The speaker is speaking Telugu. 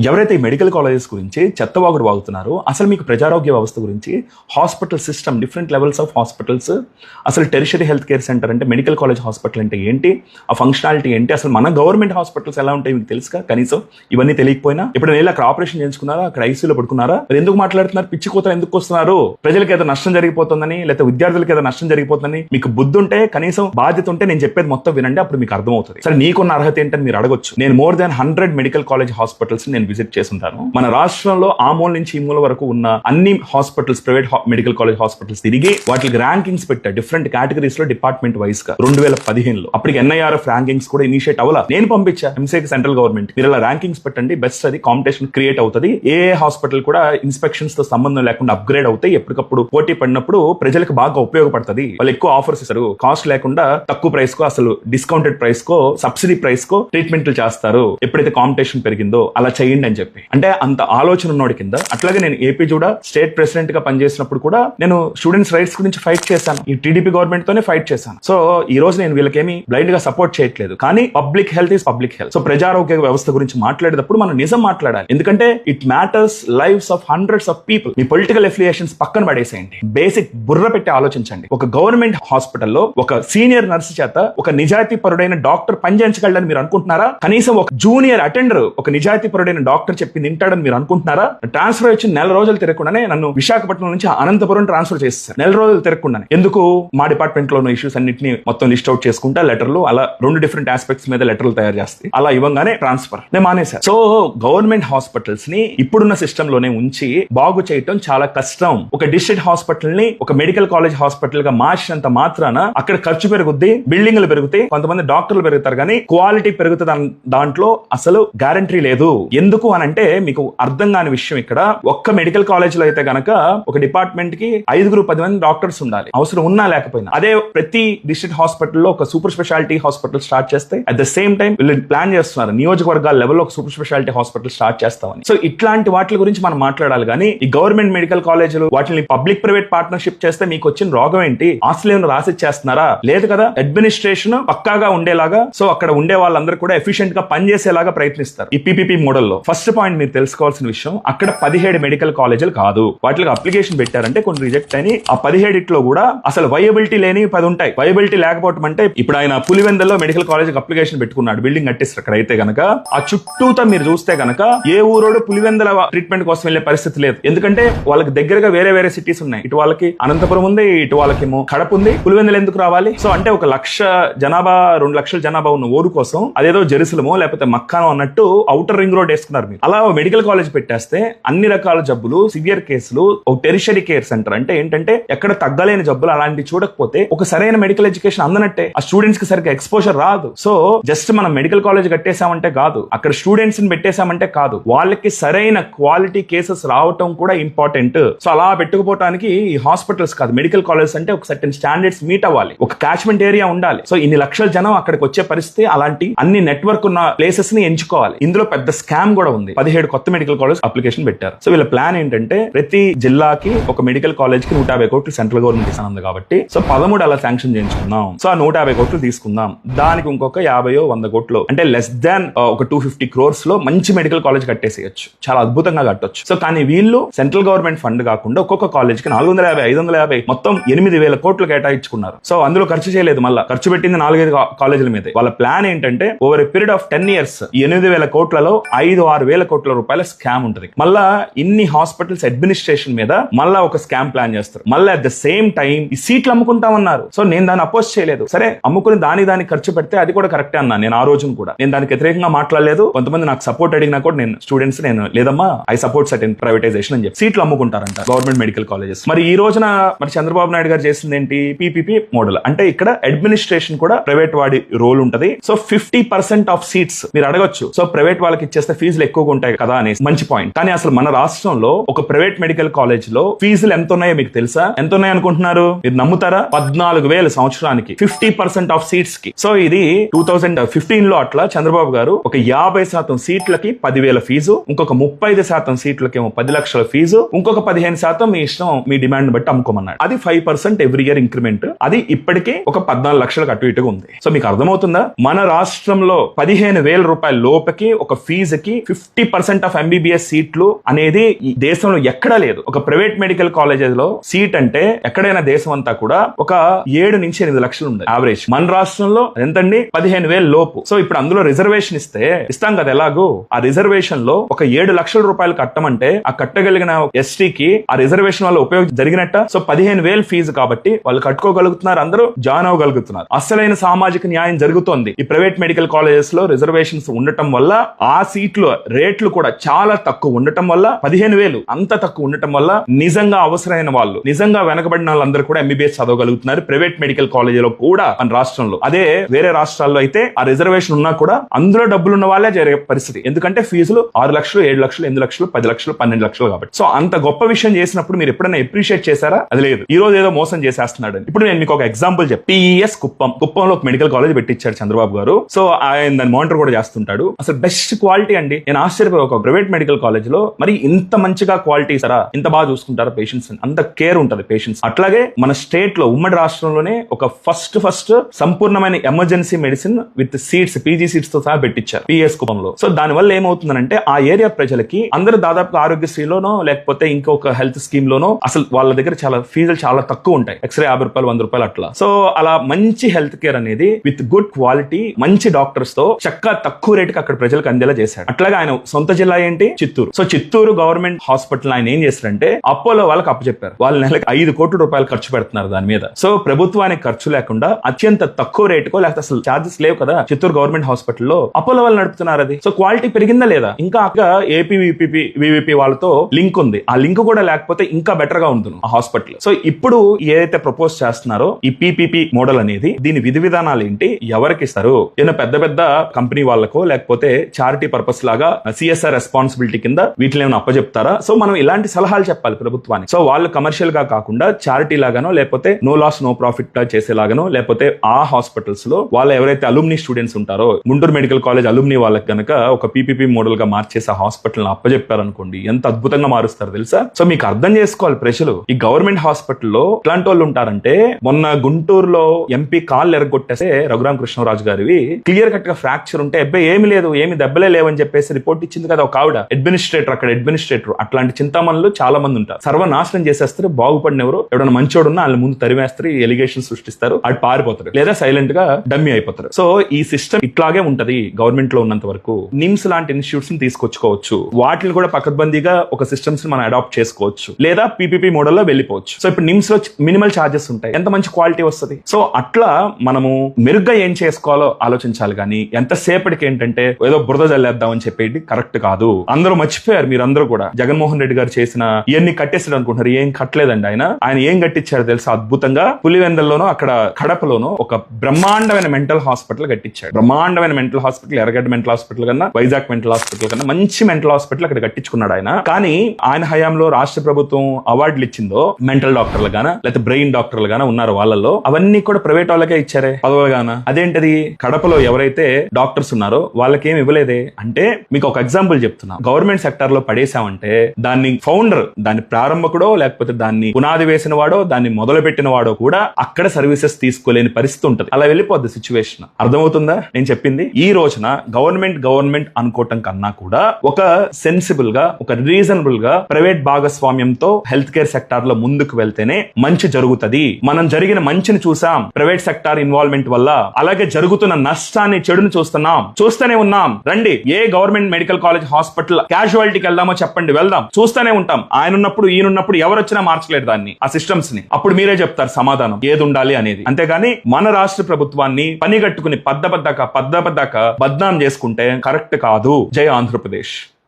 ఎవరైతే ఈ మెడికల్ కాలేజెస్ గురించి చెత్తవాగుడు వాగుతున్నారో అసలు మీకు ప్రజారోగ్య వ్యవస్థ గురించి hospital system different levels of hospitals అసలు టెరిషరీ హెల్త్ కేర్ సెంటర్ అంటే మెడికల్ కాలేజ్ హాస్పిటల్ అంటే ఏంటి? ఆ ఫంక్షనాలిటీ ఏంటి? అసలు మన గవర్నమెంట్ హాస్పిటల్స్ ఎలా ఉంటాయి మీకు తెలుసుగా? కనీసం ఇవన్నీ తెలియకపోయినా. ఇప్పుడు నేను అక్కడ ఆపరేషన్ చేయించుకున్నారా? అక్కడ ఐసీలో పడుకున్నారా? ఎందుకు మాట్లాడుతున్నారు? పిచ్చి కూతలు ఎందుకు వస్తున్నారు? ప్రజలకు ఏదో నష్టం జరిగిపోతుందని లేకపోతే విద్యార్థులకు ఏదో నష్టం జరిగిపోతుందని మీకు బుద్ధి ఉంటే కనీసం బాధ్యత ఉంటే నేను చెప్పేది మొత్తం వినండి అప్పుడు మీకు అర్థమవుతుంది. సరే నీకున్న అర్హత ఏంటని మీరు అడగొచ్చు. నేను more than hundred medical college hospitals నేను విజిట్ చేస్తుంటాను. మన రాష్ట్రంలో ఆ మూల నుంచి ఈ మూల వరకు ఉన్న అన్ని hospitals private medical college hospitals తిరిగి వాటికి ర్యాంకింగ్స్ పెట్టా. డిఫరెంట్ కేటగిరీస్లో డిపార్ట్మెంట్ వైస్గా. రెండు వేల పదిహేనులో. అప్పటికి ఎన్ఐఆర్ఎఫ్ ర్యాంకింగ్స్ కూడా ఇనిషియేట్ అవ్వాల. నేను పంపించా. ఎంసీకి సెంట్రల్ గవర్నమెంట్. మీరు ఇలా ర్యాంకింగ్స్ పెట్టండి. బెస్ట్ అది. కాంపిటీషన్ క్రియేట్ అవుతుంది. ఏ హాస్పిటల్ కూడా ఇన్స్పెక్షన్స్తో సంబంధం లేకుండా అప్గ్రేడ్ అవుతాయి ఎప్పటికప్పుడు పోటీ పడినప్పుడు ప్రజలకు బాగా ఉపయోగపడుతుంది. వాళ్ళు ఎక్కువ ఆఫర్స్ ఇస్తారు. కాస్ట్ లేకుండా తక్కువ ప్రైస్ కో అసలు డిస్కౌంటెడ్ ప్రైస్ కో సబ్సిడీ ప్రైస్ కో ట్రీట్మెంట్లు చేస్తారు. ఎప్పుడైతే కాంపిటీషన్ పెరిగిందో అలా చేయండి అని చెప్పి. అంటే అంత ఆలోచన ఉన్నోడి కింద. అట్లాగే నేను ఏపీ కూడా స్టేట్ ప్రెసిడెంట్గా పనిచేసినప్పుడు కూడా నేను స్టూడెంట్స్ రైట్స్ గురించి ఫైట్ చేశాను. ఈ టీడీపీ గవర్నమెంట్ తోనే ఫైట్ చేశాను. సో ఈ రోజు నేను వీళ్ళకేమి బ్లైండ్గా సపోర్ట్ చేయట్లేదు. కానీ public health is public health. So ప్రజారోగ్య వ్యవస్థ గురించి మాట్లాడేటప్పుడు మనం నిజం మాట్లాడాలి. ఎందుకంటే it matters lives of hundreds of people. Me political affiliations పక్కన పడేసేయండి. బేసిక్ బుర్ర పెట్టి ఆలోచించండి. ఒక గవర్నమెంట్ హాస్పిటల్లో ఒక సీనియర్ నర్సు చేత ఒక నిజాయితీ పరుడైన డాక్టర్ పనిచేయించగలడని మీరు అనుకుంటున్నారా? కనీసం ఒక జూనియర్ అటెండర్ ఒక నిజాయితీ పరుడైన డాక్టర్ చెప్పింది వింటాడని మీరు అనుకుంటున్నారా? ట్రాన్స్ఫర్ వచ్చి నెల రోజులు తిరగకుండానే నన్ను విశాఖపట్నం నుంచి అనంతపురం ట్రాన్స్ఫర్ చేస్తారు నెల రోజులు తిరగకుండానే. ఎందుకు? మా డిపార్ట్మెంట్లో ఉన్న ఇష్యూస్ అన్నింటినీ మొత్తం లిస్ట్ అవుట్ చేసుకుంటా లెటర్లు అలా రెండు డిఫరెంట్ ఆస్పెక్ట్స్ మీద లెటర్లు తయారు చేస్తాయి అలా ఇవ్వగానే ట్రాన్స్ఫర్. నేను మానేశాను. సో గవర్నమెంట్ హాస్పిటల్స్ని ఇప్పుడున్న సిస్టమ్లోనే ఉంచి బాగు చేయటం చాలా కష్టం. ఒక డిస్ట్రిక్ట్ హాస్పిటల్ని ఒక మెడికల్ కాలేజ్ హాస్పిటల్గా మార్చినంత మాత్రాన అక్కడ ఖర్చు పెరుగుద్ది బిల్డింగ్లు పెరుగుతాయి కొంతమంది డాక్టర్లు పెరుగుతారు కానీ క్వాలిటీ పెరుగుతుంది దాంట్లో అసలు గ్యారంటీ లేదు. ఎందుకు? ఎందుకు అని అంటే మీకు అర్థం కాని విషయం ఇక్కడ. ఒక్క మెడికల్ కాలేజ్లో అయితే గనక ఒక డిపార్ట్మెంట్కి ఐదుగురు పది మంది డాక్టర్స్ ఉండాలి. అవసరం ఉన్నా లేకపోయినా. అదే ప్రతి డిస్ట్రిక్ట్ హాస్పిటల్లో ఒక సూపర్ స్పెషాలిటీ హాస్పిటల్ స్టార్ట్ చేస్తే అట్ ద సేమ్ టైం వీళ్ళు ప్లాన్ చేస్తున్నారు. నియోజకవర్గాల లెవెల్లో ఒక సూపర్ స్పెషాలిటీ హాస్పిటల్ స్టార్ట్ చేస్తామని. సో ఇట్లాంటి వాటి గురించి మనం మాట్లాడాలి కానీ ఈ గవర్నమెంట్ మెడికల్ కాలేజీలు వాటిని పబ్లిక్ ప్రైవేట్ పార్ట్నర్షిప్ చేస్తే మీకు వచ్చిన రోగం ఏంటి? ఆస్ట్రేలియన్ రాసి చేస్తున్నారా లేదు కదా? అడ్మినిస్ట్రేషన్ పక్కాగా ఉండేలాగా సో అక్కడ ఉండే వాళ్ళందరూ కూడా ఎఫిషియెంట్గా పనిచేసేలాగా ప్రయత్నిస్తారు. ఈ పీపీపీ మోడల్లో ఫస్ట్ పాయింట్ మీరు తెలుసుకోవాల్సిన విషయం అక్కడ పదిహేడు మెడికల్ కాలేజీలు కాదు. వాటికి అప్లికేషన్ పెట్టారంటే కొన్ని రిజెక్ట్ అని ఆ పదిహేడిట్లో కూడా అసలు వయబిలిటీ లేని పది ఉంటాయి. వయబిలిటీ లేకపోవటం అంటే ఇప్పుడు ఆయన పులివెందల్లో మెడికల్ కాలేజ్ అప్లికేషన్ పెట్టుకున్నాడు. బిల్డింగ్ కట్టిస్తారు అక్కడ. అయితే గనక ఆ చుట్టూతో మీరు చూస్తే గనక ఏ ఊరోడు పులివెందల ట్రీట్మెంట్ కోసం వెళ్ళే పరిస్థితి లేదు. ఎందుకంటే వాళ్ళకి దగ్గరగా వేరే వేరే సిటీస్ ఉన్నాయి. ఇటు వాళ్ళకి అనంతపురం ఉంది ఇటు వాళ్ళకేమో కడప ఉంది. పులివెందులు ఎందుకు రావాలి? సో అంటే ఒక లక్ష జనాభా రెండు లక్షల జనాభా ఉన్న ఊరు కోసం అదేదో జెరూసలమో లేకపోతే మక్కానో అన్నట్టు అవుటర్ రింగ్ రోడ్ చేస్తున్నారు మీరు. అలా మెడికల్ కాలేజ్ పెట్టేస్తే అన్ని రకాల జబ్బులు సివియర్ కేసులు ఒక టెరిషరీ కేర్ సెంటర్ అంటే ఏంటంటే ఎక్కడ తగ్గలేని జబ్బులు అలాంటివి చూడకపోతే ఒక సరైన మెడికల్ ఎడ్యుకేషన్ అందనట్టే. ఆ స్టూడెంట్స్కి సరిగ్గా ఎక్స్పోజర్ రాదు. సో జస్ట్ మనం మెడికల్ కాలేజ్ కట్టేసామంటే కాదు. అక్కడ స్టూడెంట్స్ని పెట్టేసామంటే కాదు. వాళ్ళకి సరైన క్వాలిటీ కేసెస్ రావటం కూడా ఇంపార్టెంట్ సో అలా పెట్టుకుపోవడానికి ఈ హాస్పిటల్స్ కాదు మెడికల్ కాలేజ్ అంటే ఒక సర్టెన్ స్టాండర్డ్స్ మీట్ అవ్వాలి. ఒక క్యాచ్మెంట్ ఏరియా ఉండాలి. సో ఇన్ని లక్షల జనం అక్కడికి వచ్చే పరిస్థితి అలాంటి అన్ని నెట్వర్క్ ఉన్న ప్లేసెస్ని ఎంచుకోవాలి. ఇందులో పెద్ద స్కామ్ కూడా ఉంది. పదిహేడు కొత్త మెడికల్ కాలేజ్ అప్లికేషన్ పెట్టారు. సో వీళ్ళ ప్లాన్ ఏంటంటే ప్రతి జిల్లాకి ఒక మెడికల్ కాలేజ్కి నూట యాభై కోట్లు సెంట్రల్ గవర్నమెంట్ ఇస్తానంది కాబట్టి సో పదమూడు అలా శాంక్షన్ చేయించుకుందాం. సో ఆ నూట యాభై కోట్లు తీసుకుందాం. దానికి ఇంకొక యాభైయో వంద కోట్లు అంటే లెస్ దాన్ ఒక టూ ఫిఫ్టీ క్రోర్స్లో మంచి మెడికల్ కాలేజ్ కట్టేసేయచ్చు. చాలా అద్భుతంగా కట్టొచ్చు. సో కానీ వీళ్ళు సెంట్రల్ గవర్నమెంట్ ఫండ్ కాకుండా ఒక్కొక్క కాలేజ్కి నాలుగు వందల యాభై ఐదు వందల యాభై మొత్తం ఎనిమిది వేల కోట్లు కేటాయించుకున్నారు. సో అందులో ఖర్చు చేయలేదు మళ్ళీ. ఖర్చు పెట్టింది నాలుగైదు కాలేజీల మీద. వాళ్ళ ప్లాన్ ఏంటంటే over a period of ten years ఎనిమిది వేల కోట్లలో ఐదు ఆరు వేల కోట్ల రూపాయల స్కామ్ ఉంటుంది. మళ్ళా ఇన్ని హాస్పిటల్స్ అడ్మినిస్ట్రేషన్ మీద మళ్ళా ఒక స్కామ్ ప్లాన్ చేస్తారు. మళ్ళీ అట్ ద సేమ్ టైం ఈ సీట్లు అమ్ముకుంటామన్నారు. సో నేను దాన్ని అపోజ్ చేయలేదు. సరే అమ్ముకుని దాని దాన్ని ఖర్చు పెడితే అది కూడా కరెక్టే అన్నా నేను ఆ రోజున కూడా. నేను దానికి వ్యతిరేకంగా మాట్లాడలేదు. కొంతమంది నాకు సపోర్ట్ అడిగినా కూడా నేను స్టూడెంట్స్ నేను లేదమ్మా ఐ సపోర్ట్ సర్టెన్ ప్రైవేటైజేషన్ అని చెప్పి సీట్లు అమ్ముకుంటారంట గవర్నమెంట్ మెడికల్ కాలేజెస్. మరి ఈ రోజున మరి చంద్రబాబు నాయుడు గారు చేసింది ఏంటి? PPP model. అంటే ఇక్కడ అడ్మినిస్ట్రేషన్ కూడా ప్రైవేట్ వాడి రోల్ ఉంటది. So fifty percent of seats మీరు అడగొచ్చు. సో ప్రైవేట్ వాళ్ళకి ఇచ్చేస్తే ఫీజు ఫీజులు ఎక్కువగా ఉంటాయి కదా అని మంచి పాయింట్ కానీ అసలు మన రాష్ట్రంలో ఒక ప్రైవేట్ మెడికల్ కాలేజ్లో ఫీజులు ఎంత ఉన్నాయో మీకు తెలుసా? ఎంత ఉన్నాయి అనుకుంటున్నారు? మీరు నమ్ముతారా? పద్నాలుగు వేల సంవత్సరానికి. ఫిఫ్టీ పర్సెంట్ ఆఫ్ సీట్స్కి. సో ఇది టూ థౌసండ్ ఫిఫ్టీన్లో అట్లా చంద్రబాబు గారు ఒక యాభై శాతం సీట్లకి పదివేల ఫీజు ఇంకొక ముప్పై ఐదు శాతం సీట్లకి ఏమో పది లక్షల ఫీజు ఇంకొక పదిహేను శాతం మీ ఇష్టం మీ డిమాండ్ బట్టి అమ్ముకోమన్నాడు. అది five percent every year increment అది ఇప్పటికే ఒక పద్నాలుగు లక్షలకు అటు ఇటుగా ఉంది. సో మీకు అర్థమవుతుందా? మన రాష్ట్రంలో పదిహేను వేల రూపాయల లోపకి ఒక ఫీజుకి ఫిఫ్టీ పర్సెంట్ ఆఫ్ ఎంబీబీఎస్ సీట్లు అనేది ఈ దేశంలో ఎక్కడా లేదు. ఒక ప్రైవేట్ మెడికల్ కాలేజెస్లో సీట్ అంటే ఎక్కడైనా దేశం అంతా కూడా ఒక ఏడు నుంచి ఎనిమిది లక్షలు ఉంది యావరేజ్. మన రాష్ట్రంలో ఎంతండి? పదిహేను వేలు లోపు. సో ఇప్పుడు అందులో రిజర్వేషన్ ఇస్తే ఇస్తాం కదా ఎలాగో? ఆ రిజర్వేషన్లో ఒక ఏడు లక్షల రూపాయలు కట్టమంటే ఆ కట్టగలిగిన ఎస్టీకి ఆ రిజర్వేషన్ వల్ల ఉపయోగం జరిగినట్ట? సో పదిహేను వేలు ఫీజు కాబట్టి వాళ్ళు కట్టుకోగలుగుతున్నారు అందరూ జాయిన్ అవ్వగలుగుతున్నారు. అసలైన సామాజిక న్యాయం జరుగుతోంది. ఈ ప్రైవేట్ మెడికల్ కాలేజెస్లో రిజర్వేషన్స్ ఉండటం వల్ల ఆ సీట్లు రేట్లు కూడా చాలా తక్కువ ఉండటం వల్ల పదిహేను వేలు అంత తక్కువ ఉండటం వల్ల నిజంగా అవసరమైన వాళ్ళు నిజంగా వెనకబడిన వాళ్ళందరూ కూడా ఎంబీబీఎస్ చదవగలుగుతున్నారు. ప్రైవేట్ మెడికల్ కాలేజీలో కూడా మన రాష్ట్రంలో. అదే వేరే రాష్ట్రాల్లో అయితే ఆ రిజర్వేషన్ ఉన్నా కూడా అందులో డబ్బులు ఉన్న వాళ్ళే జరిగే పరిస్థితి. ఎందుకంటే ఫీజులు ఆరు లక్షలు ఏడు లక్షలు ఎనిమిది లక్షలు పది లక్షలు పన్నెండు లక్షలు కాబట్టి. సో అంత గొప్ప విషయం చేసినప్పుడు మీరు ఎప్పుడైనా ఎప్రిషియేట్ చేశారా? అది లేదు. ఈ రోజు ఏదో మోసం చేసేస్తున్నాడు ఇప్పుడు నేను మీకు ఒక ఎగ్జాంపుల్ చెప్పి పిఈఎస్ కుప్పం. కుప్పంలో ఒక మెడికల్ కాలేజ్ పెట్టించారు చంద్రబాబు గారు. సో ఆయన దాన్ని మానిటర్ కూడా చేస్తుంటాడు. అసలు బెస్ట్ క్వాలిటీ అండి. నేను ఆశ్చర్యపోయి ఒక ప్రైవేట్ మెడికల్ కాలేజ్లో మరి ఇంత మంచిగా క్వాలిటీ సరా ఇంత బాగా చూసుకుంటారా పేషెంట్స్ అంత కేర్ ఉంటది పేషెంట్స్ అట్లాగే మన స్టేట్లో ఉమ్మడి రాష్ట్రంలోనే ఒక ఫస్ట్ ఫస్ట్ సంపూర్ణమైన emergency medicine with seats PG సీట్స్తో సహా పెట్టించారు పిఎస్ కుప్పంలో. సో దాని వల్ల ఏమవుతుందంటే ఆ ఏరియా ప్రజలకి అందరూ దాదాపు ఆరోగ్యశ్రీలోనో లేకపోతే ఇంకొక హెల్త్ స్కీమ్ లోనో అసలు వాళ్ళ దగ్గర చాలా ఫీజులు చాలా తక్కువ ఉంటాయి. ఎక్స్రే యాభై రూపాయలు వంద రూపాయలు అట్లా. సో అలా మంచి హెల్త్ కేర్ అనేది విత్ గుడ్ క్వాలిటీ మంచి డాక్టర్స్తో చక్కగా తక్కువ రేటుకి అక్కడ ప్రజలకు అందేలా చేశాడు అట్లాగే ఆయన సొంత జిల్లా ఏంటి? Chittoor. So Chittoor government hospital ఆయన ఏం చేశారంటే అపోలో వాళ్ళకి అప్పచెప్పారు వాళ్ళ నెలకి ఐదు కోట్ల రూపాయలు ఖర్చు పెడుతున్నారు దాని మీద. సో ప్రభుత్వానికి ఖర్చు లేకుండా అత్యంత తక్కువ రేటుకో లేకపోతే అసలు ఛార్జెస్ లేవు కదా చిత్తూరు గవర్నమెంట్ హాస్పిటల్లో అపోలో వాళ్ళు నడుపుతున్నారు అది. సో క్వాలిటీ పెరిగిందా లేదా? ఇంకా అక్కడ ఏపీ విపిపి వివిపి వాళ్ళతో లింక్ ఉంది. ఆ లింక్ కూడా లేకపోతే ఇంకా బెటర్గా ఉంటుంది ఆ హాస్పిటల్. సో ఇప్పుడు ఏదైతే ప్రపోజ్ చేస్తున్నారో ఈ పిపిపి మోడల్ అనేది దీని విధి విధానాలు ఏంటి? ఎవరికి ఇస్తారు? ఏదైనా పెద్ద పెద్ద కంపెనీ వాళ్ళకో లేకపోతే చారిటీ పర్పస్ లాగా సిఎస్ఆర్ రెస్పాన్సిబిలిటీ కింద వీటిని ఏమైనా అప్పచెప్తారా సో మనం ఇలాంటి సలహాలు చెప్పాలి ప్రభుత్వానికి. సో వాళ్ళు కమర్షియల్గా కాకుండా చారిటీ లాగానో లేకపోతే నో లాస్ నో ప్రాఫిట్గా చేసేలాగానో లేకపోతే ఆ హాస్పిటల్స్లో వాళ్ళ ఎవరైతే అలుమ్ని స్టూడెంట్స్ ఉంటారో గుంటూరు మెడికల్ కాలేజ్ అలుమ్ని వాళ్ళకి గనక ఒక పీపీపీ మోడల్గా మార్చేసి ఆ హాస్పిటల్ అప్పచెప్పారనుకోండి ఎంత అద్భుతంగా మారుస్తారు తెలుసా? సో మీకు అర్థం చేసుకోవాలి ప్రజలు. ఈ గవర్నమెంట్ హాస్పిటల్లో ఇట్లాంటి వాళ్ళు ఉంటారంటే మొన్న గుంటూరులో ఎంపీ కాళ్ళు ఎరగొట్టేసే రఘురామ కృష్ణరాజు గారివి క్లియర్ కట్గా ఫ్రాక్చర్ ఉంటే అబ్బాయి ఏమి లేదు ఏమి దెబ్బలే లేవని చెప్పేసి రిపోర్ట్ ఇచ్చింది కదా ఒక ఆవిడ. అడ్మినిస్ట్రేటర్ అక్కడ అడ్మినిస్ట్రేటర్. అట్లాంటి చింతామణులు చాలా మంది ఉంటారు. సర్వనాశనం చేసేస్తారు బాగుపడిన ఎవరు ఎవరైనా మంచోడున్నా వాళ్ళ ముందు తరిమేస్తారు ఎలిగేషన్ సృష్టిస్తారు అటు పారిపోతారు. లేదా సైలెంట్గా డమ్మీ అయిపోతారు. సో ఈ సిస్టమ్ ఇట్లాగే ఉంటది గవర్నమెంట్లో ఉన్నంత వరకు. నిమ్స్ లాంటి ఇన్స్టిట్యూట్స్ని తీసుకొచ్చుకోవచ్చు. వాటిని కూడా పకడ్బందీగా ఒక సిస్టమ్స్ని మనం అడాప్ట్ చేసుకోవచ్చు. లేదా పీపీపీ మోడల్లో వెళ్ళిపోవచ్చు. సో ఇప్పుడు నిమ్స్లో మినిమల్ చార్జెస్ ఉంటాయి. ఎంత మంచి క్వాలిటీ వస్తుంది? సో అట్లా మనము మెరుగ్గా ఏం చేసుకోవాలో ఆలోచించాలి కానీ ఎంతసేపటికి ఏంటంటే ఏదో బురద జల్లేద్దాం అని చెప్పి చెప్పేది కరెక్ట్ కాదు. అందరూ మర్చిపోయారు మీరందరూ కూడా. జగన్మోహన్ రెడ్డి గారు చేసిన ఇవన్నీ కట్టేసాడు అనుకుంటున్నారు. ఏం కట్టలేదండి ఆయన. ఆయన ఏం కట్టించారు తెలుసా? అద్భుతంగా పులివెందల్లోనూ అక్కడ కడపలోనూ ఒక బ్రహ్మాండమైన మెంటల్ హాస్పిటల్ కట్టించాడు. బ్రహ్మాండమైన mental hospital Erragadda mental hospital కన్నా వైజాగ్ మెంటల్ హాస్పిటల్ కన్నా మంచి మెంటల్ హాస్పిటల్ అక్కడ కట్టించుకున్నాడు ఆయన. కానీ ఆయన హయాంలో రాష్ట్ర ప్రభుత్వం అవార్డులు ఇచ్చిందో మెంటల్ డాక్టర్లు గానా లేకపోతే బ్రెయిన్ డాక్టర్లు గానా ఉన్నారు వాళ్ళలో. అవన్నీ కూడా ప్రైవేట్ వాళ్ళకే ఇచ్చారే పదవులు గానా. అదేంటది? కడపలో ఎవరైతే డాక్టర్స్ ఉన్నారో వాళ్ళకేం ఇవ్వలేదే? అంటే మీకు ఒక ఎగ్జాంపుల్ చెప్తున్నా. గవర్నమెంట్ సెక్టర్లో పడేసామంటే దాన్ని ఫౌండర్ దాని ప్రారంభకుడో లేకపోతే దాన్ని పునాది వేసిన వాడో దాన్ని మొదలు పెట్టిన వాడో కూడా అక్కడ సర్వీసెస్ తీసుకోలేని పరిస్థితి ఉంటుంది. అలా వెళ్ళిపోద్ది సిచ్యువేషన్ అర్థమవుతుందా? నేను చెప్పింది. ఈ రోజున గవర్నమెంట్ గవర్నమెంట్ అనుకోవటం కన్నా కూడా ఒక సెన్సిబుల్గా ఒక రీజనబుల్గా ప్రైవేట్ భాగస్వామ్యంతో హెల్త్ కేర్ సెక్టార్లో ముందుకు వెళ్తేనే మంచి జరుగుతది. మనం జరిగిన మంచిని చూసాం. ప్రైవేట్ సెక్టార్ ఇన్వాల్వ్మెంట్ వల్ల అలాగే జరుగుతున్న నష్టాన్ని చెడుని చూస్తున్నాం. చూస్తూనే ఉన్నాం. రండి. ఏ గవర్నమెంట్ మెడికల్ కాలేజ్ హాస్పిటల్ క్యాజువాలిటీకి వెళ్దామో చెప్పండి వెళ్దాం. చూస్తూనే ఉంటాం. ఆయన ఉన్నప్పుడు ఈయన ఉన్నప్పుడు ఎవరు వచ్చినా మార్చలేరు దాన్ని ఆ సిస్టమ్స్ని అప్పుడు మీరే చెప్తారు సమాధానం ఏది ఉండాలి అనేది. అంతేగాని మన రాష్ట్ర ప్రభుత్వాన్ని పనిగట్టుకుని పద్దబద్దాక పద్దబద్దాక బద్నాం చేసుకుంటే కరెక్ట్ కాదు. జై ఆంధ్రప్రదేశ్.